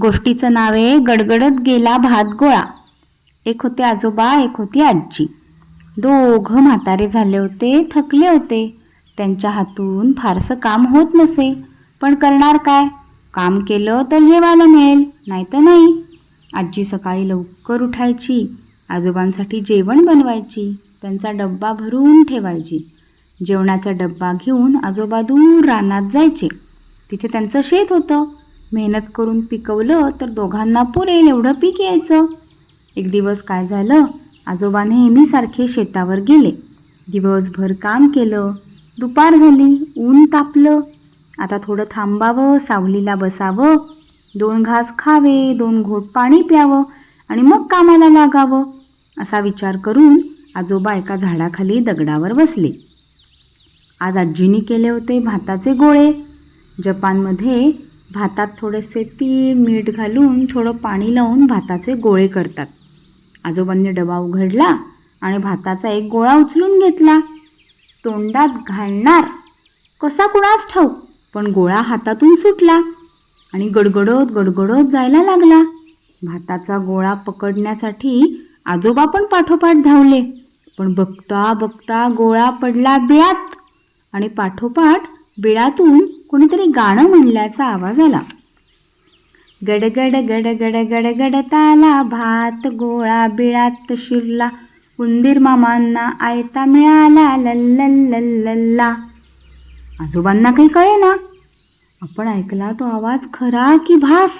गोष्टीचं नाव आहे गडगडत गेला भात गोळा. एक होते आजोबा एक होती आजी. दोघं म्हातारे झाले होते थकले होते. त्यांच्या हातून फारसं काम होत नसे. पण करणार काय? काम केलं तर जेवायला मिळेल नाही तर नाही. आजी सकाळी लवकर उठायची. आजोबांसाठी जेवण बनवायची. त्यांचा डब्बा भरून ठेवायची. जेवणाचा डब्बा घेऊन आजोबा दूर रानात जायचे. तिथे त्यांचं शेत होतं. मेहनत करून पिकवलं तर दोघांना पुरेल एवढं पीक यायचं. एक दिवस काय झालं? आजोबा नेहमीसारखे शेतावर गेले. दिवसभर काम केलं. दुपार झाली. ऊन तापलं. आता थोडं थांबावं सावलीला बसावं. दोन घास खावे दोन घोट पाणी प्यावं आणि मग कामाला लागावं असा विचार करून आजोबा एका झाडाखाली दगडावर बसले. आज आजीनी केले होते भाताचे गोळे. जपानमध्ये भातात थोडेसे तीळ मीठ घालून थोडं पाणी लावून भाताचे गोळे करतात. आजोबांनी डबा उघडला आणि भाताचा एक गोळा उचलून घेतला. तोंडात घालणार? कसा कुणाच ठाऊक? पण गोळा हातातून सुटला आणि गडगडत गडगडत जायला लागला. भाताचा गोळा पकडण्यासाठी आजोबा पण पाठोपाठ धावले पण बघता बघता गोळा पडला बिळात आणि पाठोपाठ बिळातून कोणीतरी गाणं म्हणल्याचा आवाज आला. गडगड गडगड गडगड आला भात गोळा बिळात शिरला उंदीर मामांना आयता मिळाला लल्ला आजोबांना काही कळे ना आपण ऐकला तो आवाज खरा की भास?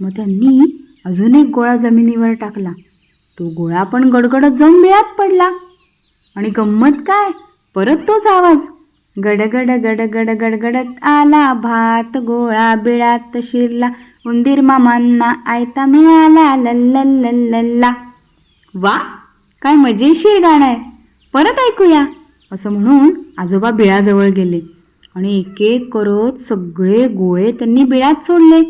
मग त्यांनी अजून एक गोळा जमिनीवर टाकला. तो गोळा पण गडगडत जाऊन बिळात पडला. आणि गंमत काय? परत तोच आवाज. गडगड गडगड गडगडत आला भात गोळा बिळात शिरला. उंदीर मामांना आयता मिळाला लल्ला वा काय मजेशीर गाणं आहे. परत ऐकूया. असं म्हणून आजोबा बिळाजवळ गेले आणि एक एक करत सगळे गोळे त्यांनी बिळात सोडले.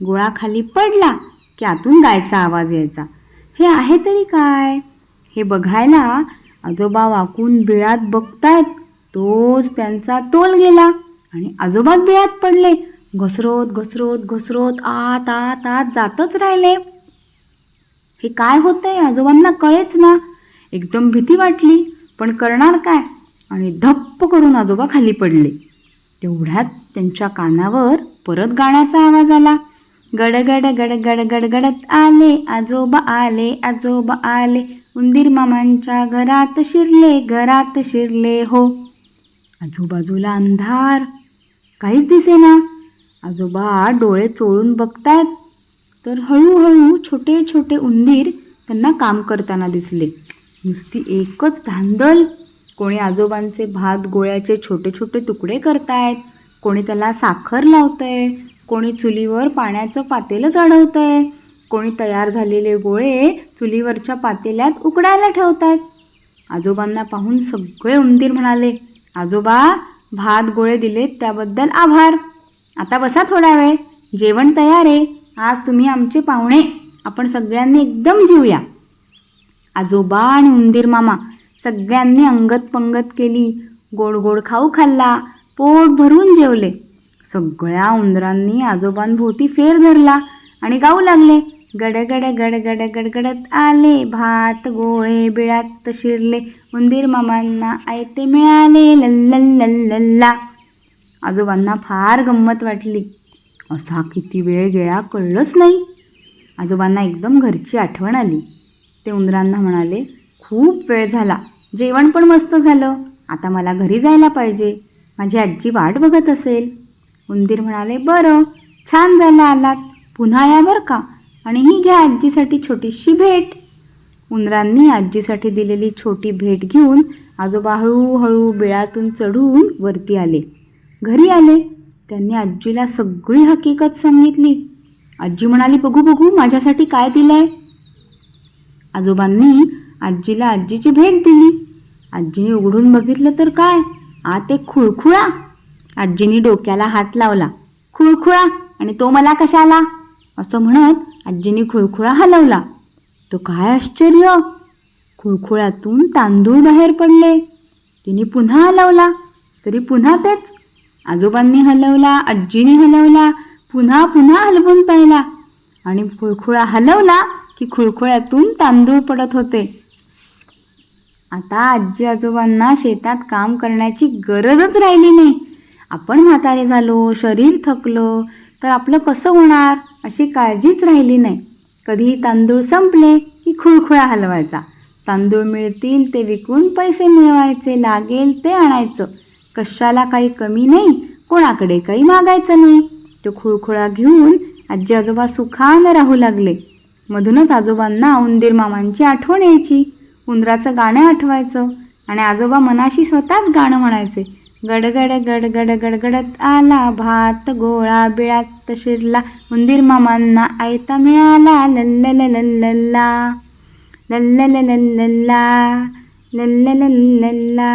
गोळा खाली पडला की आतून गायचा आवाज यायचा. हे आहे तरी काय? हे बघायला आजोबा वाकून बिळात बघतायत. तोच त्यांचा तोल गेला आणि आजोबाच बिळात पडले. घसरत घसरत घसरत आत आत आत जातच राहिले. हे काय होतंय आजोबांना कळेच ना. एकदम भीती वाटली. पण करणार काय? आणि धप्प करून आजोबा खाली पडले. तेवढ्यात त्यांच्या कानावर परत गाण्याचा आवाज आला. गडगड गडगड गडगडत आले. आजोबा आले आजोबा आले. उंदीर मामांच्या घरात शिरले घरात शिरले हो. आजूबाजूला अंधार. काहीच दिसेना. आजोबा डोळे चोळून बघतात तर हळूहळू छोटे छोटे उंदीर त्यांना काम करताना दिसले. नुसती एकच धांदल. कोणी आजोबांचे भात गोळ्याचे छोटे छोटे तुकडे करतायत. कोणी त्याला साखर लावतंय. कोणी चुलीवर पाण्याचं पातेलं चढवतंय कोणी तयार झालेले गोळे चुलीवरच्या पातेल्यात उकडायला ठेवतायत. आजोबांना पाहून सगळे उंदीर म्हणाले आजोबा भात गोळे दिलेत त्याबद्दल आभार. आता बसा थोडा वेळ. जेवण तयार आहे. आज तुम्ही आमचे पाहुणे. आपण सगळ्यांनी एकदम जेवूया आजोबा आणि उंदीर मामा सगळ्यांनी अंगत पंगत केली. गोड गोड खाऊ खाल्ला. पोट भरून जेवले. सगळ्या उंदरांनी आजोबांभोवती फेर धरला आणि गाऊ लागले. गडगड गडगड गडगडत आले. भात गोळे बिळात शिरले. उंदीर मामांना आयते मिळाले. लल्लल्लल्लल्ला आजोबांना फार गंमत वाटली. असा किती वेळ गेला कळलंच नाही. आजोबांना एकदम घरची आठवण आली. ते उंदरांना म्हणाले खूप वेळ झाला. जेवण पण मस्त झालं. आता मला घरी जायला पाहिजे. माझी आजी वाट बघत असेल. उंदीर म्हणाले बरं. छान झालं आलात. पुन्हा या का? आणि ही घ्या आजीसाठी छोटीशी भेट. उंदरांनी आजीसाठी दिलेली छोटी भेट घेऊन आजोबा हळूहळू बिळातून चढून वरती आले. घरी आले. त्यांनी आजीला सगळी हकीकत सांगितली. आजी म्हणाली बघू बघू माझ्यासाठी काय दिलंय? आजोबांनी आजीला आजीची भेट दिली. आजीने उघडून बघितलं तर काय? आत एक खुळखुळा. आजीने डोक्याला हात लावला. खुळखुळा आणि तो मला कशाला? असं म्हणत आजीने खुळखुळा हलवला. तो काय आश्चर्य? खुळखुळ्यातून तांदूळ बाहेर पडले. तिने पुन्हा हलवला. तरी पुन्हा तेच. आजोबांनी हलवला आजीने हलवला पुन्हा पुन्हा हलवून पाहिला. आणि खुळखुळा हलवला की खुळखुळ्यातून तांदूळ पडत होते. आता आजी आजोबांना शेतात काम करण्याची गरजच राहिली नाही. आपण म्हातारे झालो शरीर थकलो तर आपलं कसं होणार अशी काळजीच राहिली नाही. कधीही तांदूळ संपले की खुळखुळा हलवायचा. तांदूळ मिळतील ते विकून पैसे मिळवायचे लागेल ते आणायचं. कशाला काही कमी नाही कोणाकडे काही मागायचं नाही. तो खुळखुळा घेऊन आजी आजोबा सुखानं राहू लागले. मधूनच आजोबांना उंदीर मामांची आठवण यायची. उंदराचं गाणं आठवायचं आणि आजोबा मनाशी स्वतःच गाणं म्हणायचे. गडगड गडगड गडगडत आला भात गोळा बिळात शिरला. उंदीर मामांना आयता मिळाला. लल्ल लल्लल्ला लल्ल लल्लल्ला लल्ल लल्ला